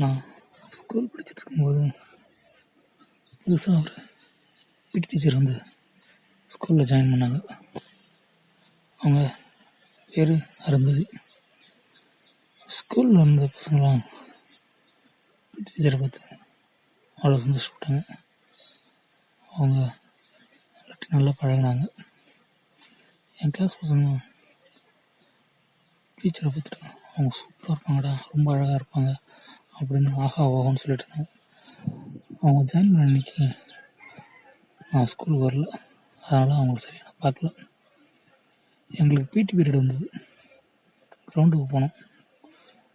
நான் ஸ்கூல் படிச்சுட்டு இருக்கும்போது புதுசாக ஒரு பிடி டீச்சர் வந்து ஸ்கூலில் ஜாயின் பண்ணாங்க. அவங்க பேர் அருந்ததி. ஸ்கூலில் இருந்த பசங்களாம் பிடி டீச்சரை பார்த்து அவ்வளோ சந்தோஷப்பட்டாங்க. அவங்க எல்லாத்தையும் நல்லா பழகினாங்க. என் கிளாஸ் பசங்க டீச்சரை பார்த்துட்டு அவங்க சூப்பராக இருப்பாங்கடா ரொம்ப அழகாக இருப்பாங்க. அப்படின்னு ஆஹா ஓஹோன்னு சொல்லிட்டு இருந்தாங்க. அவங்க ஜாயின் பண்ண அன்னைக்கு நான் ஸ்கூலுக்கு வரல. அதனால் அவங்கள சரியாக நான் பார்க்கல. எங்களுக்கு பிடி பீரியட் வந்தது. கிரவுண்டுக்கு போனோம்.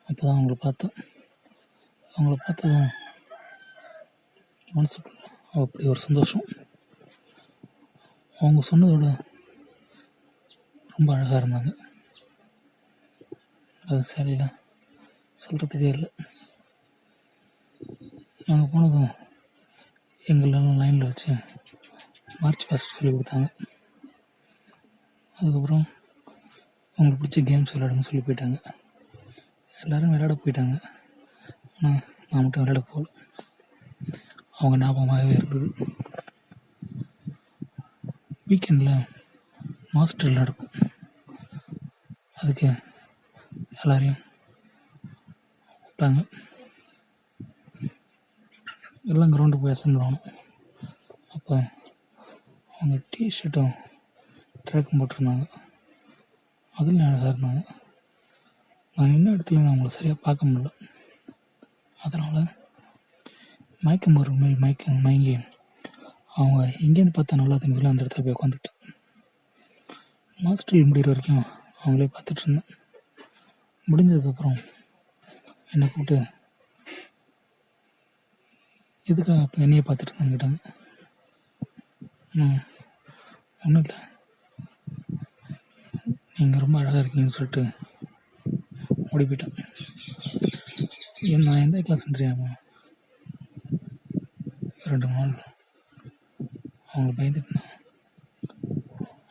அப்போ தான் அவங்கள பார்த்தேன் அவங்கள பார்த்தா மனசுக்குள்ள அப்படி ஒரு சந்தோஷம். அவங்க சொன்னதோட ரொம்ப அழகாக இருந்தாங்க. அது சரியில்லை சொல்கிறதுக்கே இல்லை. நாங்கள் போனதும் எங்களெல்லாம் லைனில் வச்சு மார்ச் ஃபஸ்ட் சொல்லி கொடுத்தாங்க. அதுக்கப்புறம் அவங்களுக்கு பிடிச்ச கேம்ஸ் விளையாடுன்னு சொல்லி போயிட்டாங்க. எல்லோரும் விளையாட போயிட்டாங்க. ஆனால் நான் மட்டும் விளையாட போகல. அவங்க ஞாபகமாகவே இருந்தது. வீக்கெண்டில் மாஸ்டரில் நடக்கும். அதுக்கு எல்லாரையும் கூப்பிட்டாங்க. எல்லாம் கிரவுண்டுக்கு போய் அசம்பிள் ஆகணும் அப்போ அவங்க டிஷர்ட்டும் ட்ராக்கும் போட்டிருந்தாங்க. அதில் அழகாக இருந்தாங்க? நான் என்ன இடத்துல அவங்கள சரியாக பார்க்க முடியல. அதனால் மயக்கம் போகிற மாதிரி மயக்க மயங்கி அவங்க எங்கேருந்து பார்த்தா நல்லா தெரிஞ்சதில்ல அந்த இடத்துல போய் உட்காந்துக்கிட்டேன் மாஸ்டர் முடிகிற வரைக்கும் அவங்களே பார்த்துட்டு இருந்தேன். முடிஞ்சதுக்கப்புறம் என்னை கூப்பிட்டு எதுக்காக இப்போ என்னையை பார்த்துட்டு இருந்தான்னு கேட்டாங்க. ஒன்றும் இல்லை. நீங்கள் ரொம்ப அழகாக இருக்கீங்கன்னு சொல்லிட்டு ஓடி போயிட்டேன். நான் எந்த கிளாஸ் தெரியாமா? ரெண்டு நாள். அவங்க பயந்துட்டு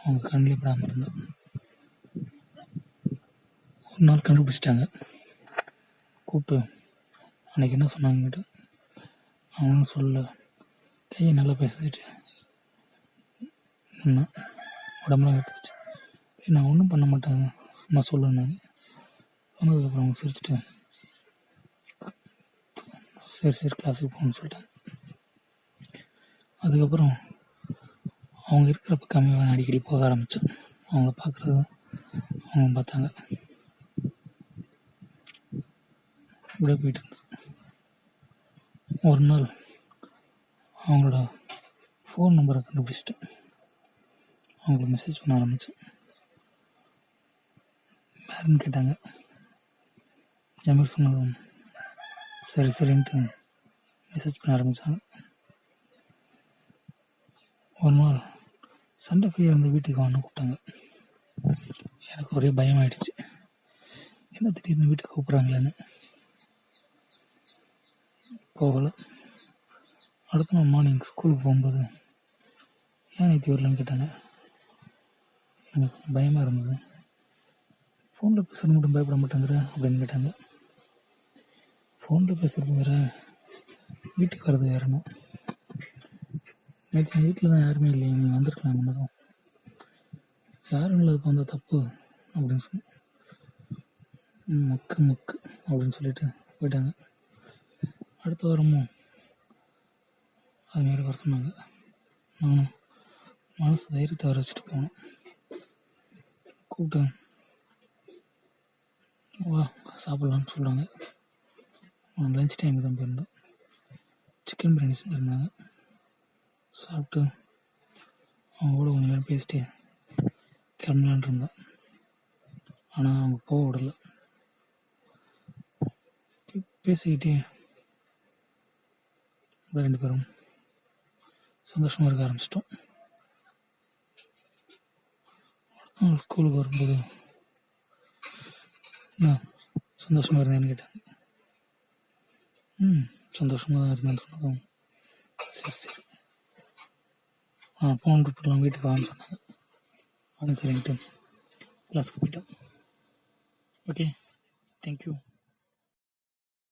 அவங்க கண்ணில் படாமல் இருந்தேன். ஒரு நாள் கண்டுபிடிச்சிட்டாங்க. கூப்பிட்டு அன்றைக்கி என்ன சொன்னாங்கன்ட்டு அவனும் சொல்ல. கையை நல்லா பேசிட்டு நின்னா. உடம்புலாம் எடுத்து போச்சு நான் ஒன்றும் பண்ண மாட்டேன். சும்மா சொல்லுன்னாங்க வந்ததுக்கப்புறம் அவங்க சிரிச்சிட்டு சரி சரி கிளாஸுக்கு போகணும்னு சொல்லிட்டேன். அதுக்கப்புறம் அவங்க இருக்கிற பக்கமே அடிக்கடி போக ஆரம்பித்தேன் அவங்கள பார்க்குறது அவங்க பார்த்தாங்க. இப்படியே போயிட்டு இருந்தது. ஒரு நாள் அவங்களோட ஃபோன் நம்பரை கண்டுபிடிச்சிட்டு அவங்கள மெசேஜ் பண்ண ஆரம்பித்தேன் யாருன்னு கேட்டாங்க. ஜமீர் சொன்னதும் சரி சரின்ட்டு மெசேஜ் பண்ண ஆரம்பித்தாங்க ஒரு நாள் சண்டை ஃப்ரீயாக இருந்த வீட்டுக்கு வான்னு கூப்பிட்டாங்க. எனக்கு ஒரே பயம் ஆயிடுச்சு என்ன திடீர்னு வீட்டுக்கு கூப்பிட்றாங்களேன்னு. போகலை. அடுத்த நாள் மார்னிங் ஸ்கூலுக்கு போகும்போது ஏன் நேற்று வரலன்னு கேட்டாங்க? எனக்கு பயமாக இருந்தது. ஃபோனில் பேசுகிறது மட்டும் பயப்பட மாட்டேங்கிற அப்படின்னு கேட்டாங்க. ஃபோனில் பேசுகிறது வேறு வீட்டுக்கு வர்றது வேறணும் நேற்று வீட்டில் தான் யாருமே இல்லையே நீ வந்திருக்கலாம் முன்னதும். யாரும் இல்லாதப்போ வந்த தப்பு அப்படின்னு சொன்னேன் மக்கு மக்கு அப்படின்னு சொல்லிட்டு போயிட்டாங்க. அடுத்த வாரமும் அதுமாரி வர சொன்னாங்க. நானும் மனசு தைரியத்தை வர வச்சுட்டு போனேன் கூப்பிட்டேன். வா சாப்பிட்லான்னு சொல்கிறாங்க லஞ்ச் டைமுக்கு தான் போயிருந்தோம் சிக்கன் பிரியாணி செஞ்சுருந்தாங்க. சாப்பிட்டு அவங்க கூட கொஞ்சம் நேரம் பேசிட்டு கிளம்பலான் இருந்தேன். ஆனால் அவங்க போக விடலை. பேசிக்கிட்டே அப்புறம் ரெண்டு பேரும் சந்தோஷமாக இருக்க ஆரம்பிச்சிட்டோம். ஸ்கூலுக்கு வரும்போது என்ன சந்தோஷமாக இருந்தேன்னு கேட்டாங்க. ம் சந்தோஷமாக தான் இருந்தேன்னு சொன்னதும் சரி சரி. ஆ ஃபோன் கூப்பிடலாம் வீட்டுக்கு வான்னு சொன்னாங்க. அது சரிங்கிட்டு கிளாஸுக்கு போயிட்டோம். Okay thank you